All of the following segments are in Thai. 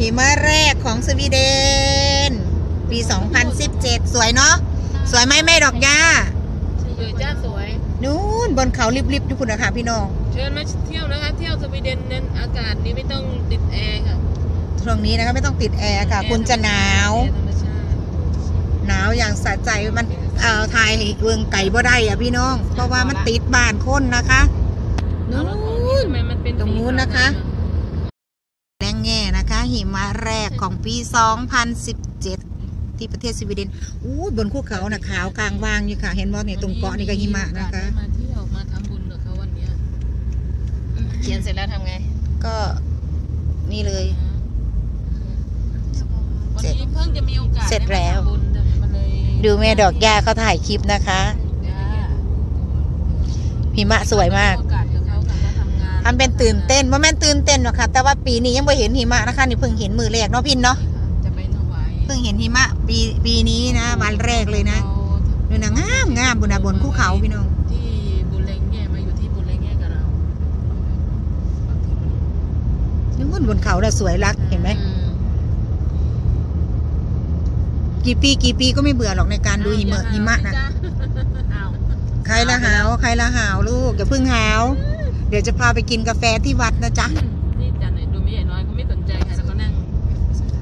หิมะแรกของสวีเดน ปี 2017 สวยเนาะ สวยไหมแม่ดอกหญ้าสวยจ้าสวย นู้นบนเขาริบๆทุกคนนะคะพี่น้อง เชิญมาเที่ยวนะคะ เที่ยวสวีเดนนั้นอากาศนี้ไม่ต้องติดแอร์ค่ะช่วงนี้นะคะไม่ต้องติดแอร์ค่ะ คุณจะหนาวแอร์ธรรมชาติหนาวอย่างสะใจมันเอ่อทายเวืองไก่บ่ได้อะพี่น้อง เพราะว่ามันติดบ้านคนนะคะแล้วรถของพี่ทำไมมันเป็นตรงนู้นนะคะ สีขาว แรงแง่นะคะ หิมะแรกของปี 2017 ที่ประเทศสวีเดนอู้บนภูเขานะขาวกลางวางอยู่ค่ะ เห็นว่าเนี่ยตรงเกาะนี่ก็หิมะนะคะมาเที่ยวมาทำบุญกับเขาวันเนี้ยเขียนเสร็จแล้วทำไง ก็นี่เลยวันนี้เพิ่งจะมีโอกาสเสร็จแล้วได้มาทำบุญมันเลยดูแม่ดอกหญ้าเขาถ่ายคลิปนะคะจ้าหิมะสวยมาก มาทำงานทำเป็นตื่นเต้นว่าแม่นตื่นเต้นหรอกค่ะ แต่ว่าปีนี้ยังไม่เห็นหิมะนะคะนี่เพิ่งเห็นมือแรกเนาะพินเนาะจะไปถวายเพิ่งเห็นหิมะปีปีนี้นะ วันแรกเลยนะดูนะงามงามบนนะบนภูเขาพี่น้องที่บุญเล้งแง่มาอยู่ที่บุญเล้งแง่กับเรานี่บนบนเขาน่ะสวยรักเห็นไหมอืมกี่ปีกี่ปีก็ไม่เบื่อหรอกในการดูหิมะหิมะนะอ้าวใครละหาวใครละหาวลูกอย่าเพิ่งหาว เดี๋ยวจะพาไปกินกาแฟที่วัดนะจ๊ะ นี่จันเนี่ยดูมีใหญ่น้อยเขาไม่สนใจใครแล้วก็นั่ง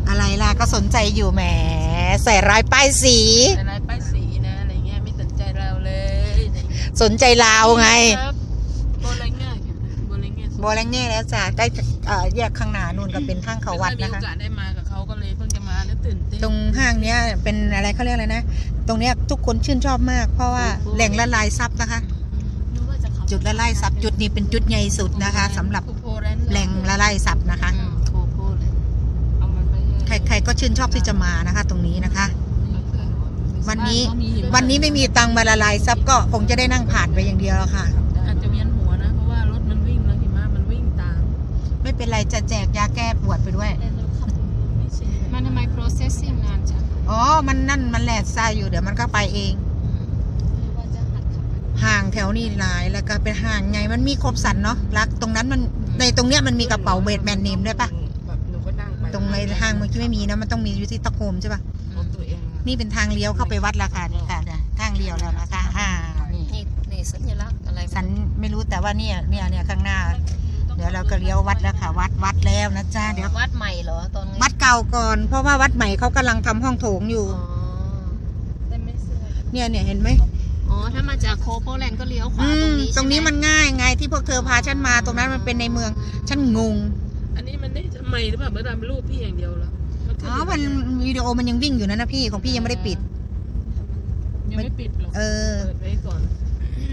อะไรล่ะก็สนใจอยู่แหมใส่ร้ายป้ายสีอะไรป้ายสีนะอะไรเงี้ยไม่สนใจเราเลยอะไรเงี้ยสนใจลาวไง ครับโบเล้งแง่โบเล้งแง่โบแลงแง่แล้วจ้ะได้เอ่อแยกข้างหน้านู่นก็เป็นทางเขาวัดไม่นะมีคะโอกาสได้มากับเขาก็เลยเพิ่งจะมาแล้วตื่นเต้นตรงห้างเนี้ยเป็นอะไรเขาเรียกอะไรนะ ตรงเนี้ยทุกคนชื่นชอบมาก เพราะว่าแหล่งละลายซับนะคะ จุดละลายซับจุดนี้เป็นจุดใหญ่สุดนะคะสำหรับโคโพแรนด์แหล่งละลายซับนะคะอืมโคโพเลยเอามันไปเยอะใครๆก็ชื่นชอบที่จะมานะคะ ตรงนี้นะคะ วันนี้วันนี้ไม่มีตังค์มาละลายซับก็คงจะได้นั่งผ่านไปอย่างเดียวแล้วค่ะ อาจจะเวียนหัวนะ เพราะว่ารถมันวิ่งแล้วหิมะมันวิ่งตาม ไม่เป็นไรจะแจกยาแก้ปวดไปด้วย มันทำไม processing นานจังอ๋อ มันนั่นมันแหลดทรายอยู่เดี๋ยวมันก็ไปเอง ห่างแถวนี้หลาย แล้วก็เป็นห่างไงมันมีครบสันเนาะรักตรงนั้นมันในตรงเนี้ยมันมีกระเป๋าเบดแมนเนมด้วยปะแบบหนูก็นั่งไปตรงในห้างเมื่อกี้ไม่มีนะมันต้องมีอยู่ที่ตะโคมใช่ปะรถตัวเองอะนี่เป็นทางเลี้ยวเข้าไปวัดราคานี่ค่ะเนี่ยทางเลี้ยวแล้วนะคะอ่านี่นี่นี่สัญลักษณ์อะไรสันไม่รู้แต่ว่าเนี่ยเนี่ยเนี่ยข้างหน้า เดี๋ยวเราก็เลี้ยววัดแล้วค่ะ วัดวัดแล้วนะจ้าเดี๋ยววัดใหม่เหรอตอนนี้วัดเก่าก่อน เพราะว่าวัดใหม่เขากำลังทำห้องโถงอยู่อ๋อแต่ไม่เสื้อเนี่ยเนี่ยเห็นไหม อ๋อ ถ้ามาจากโคโปแลนด์ก็เลี้ยวขวาอืตรงมนี้ตรงนี้ใช่ไหมันง่ายไงที่พวกเธอพาฉันมา ตรงนั้นมันเป็นในเมือง ฉันงงอันนี้มันได้ใหม่หรือเปล่าเมื่อทำรูปพี่อย่างเดียวเหรออ๋อมันวิดีโอมันยังวิ่งอยู่นะนะพี่ของพี่ยังไม่ได้ปิด ยังไม่ปิดหรอกเออ เปิดไว้ก่อน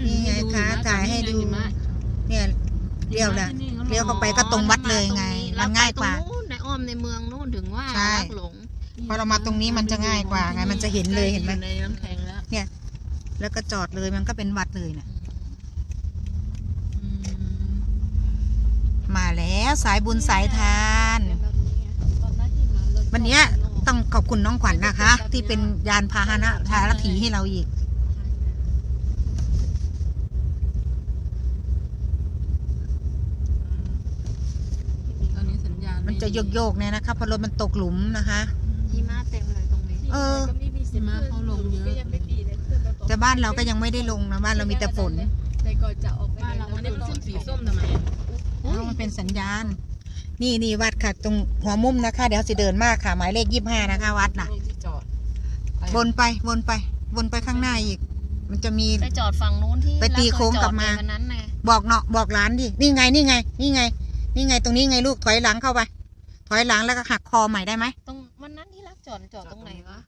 นี่ไงคะถ่ายให้ดู เนี่ยเลี้ยวนะเลี้ยวเข้าไปก็ตรงวัดเลยไง มันง่ายกว่าเรไปตรงนู้นในอ้อมในเมืองนู่นถึงว่าใช่ รักหลงพอเรามาตรงนี้มันจะง่ายกว่าไง มันจะเห็นเลยเห็นไหมในน้ำแข็งแล้ว แล้วก็จอดเลยมันก็เป็นวัดเลยนะอืมมาแล้วสายบุญสายทาน วันเนี้ยต้องขอบคุณน้องขวัญนะคะ ที่เป็นยานพาหนะทารถีให้เราอีกตอนนี้สัญญาณมันจะโยกโยกๆเนี่ยนะคะเพราะรถมันตกหลุมนะคะหิมะเต็มเลยตรงนี้ เออหิมะเขาลงเยอะ แต่บ้านเราก็ยังไม่ได้ลงนะบ้านเรามีแต่ฝนแต่ก่อนจะออกไปบ้านเราอันนี้มันขึ้นสีส้มทำไมอะอ้าวมันเป็นสัญญาณ นี่นี่วัดค่ะ ตรงหัวมุมนะคะ เดี๋ยวสิเดินมากค่ะ หมายเลขยี่ห้านะคะ วัดน่ะนี่ที่จอดวนไปวนไป วนไปข้างหน้าอีก มันจะมีไปจอดฝั่งนู้นที่ไปตีโค้งกลับมาเรเคยจอดในวันนั้นไงบอกเนาะบอกร้านดินี่ไงนี่ไง นี่ไง นี่ไงตรงนี้ไงลูกถอยหลังเข้าไป ถอยหลังแล้วก็หักคอใหม่ได้ไหมตรงวันนั้นที่รักจอดจอดตรงไหนวะ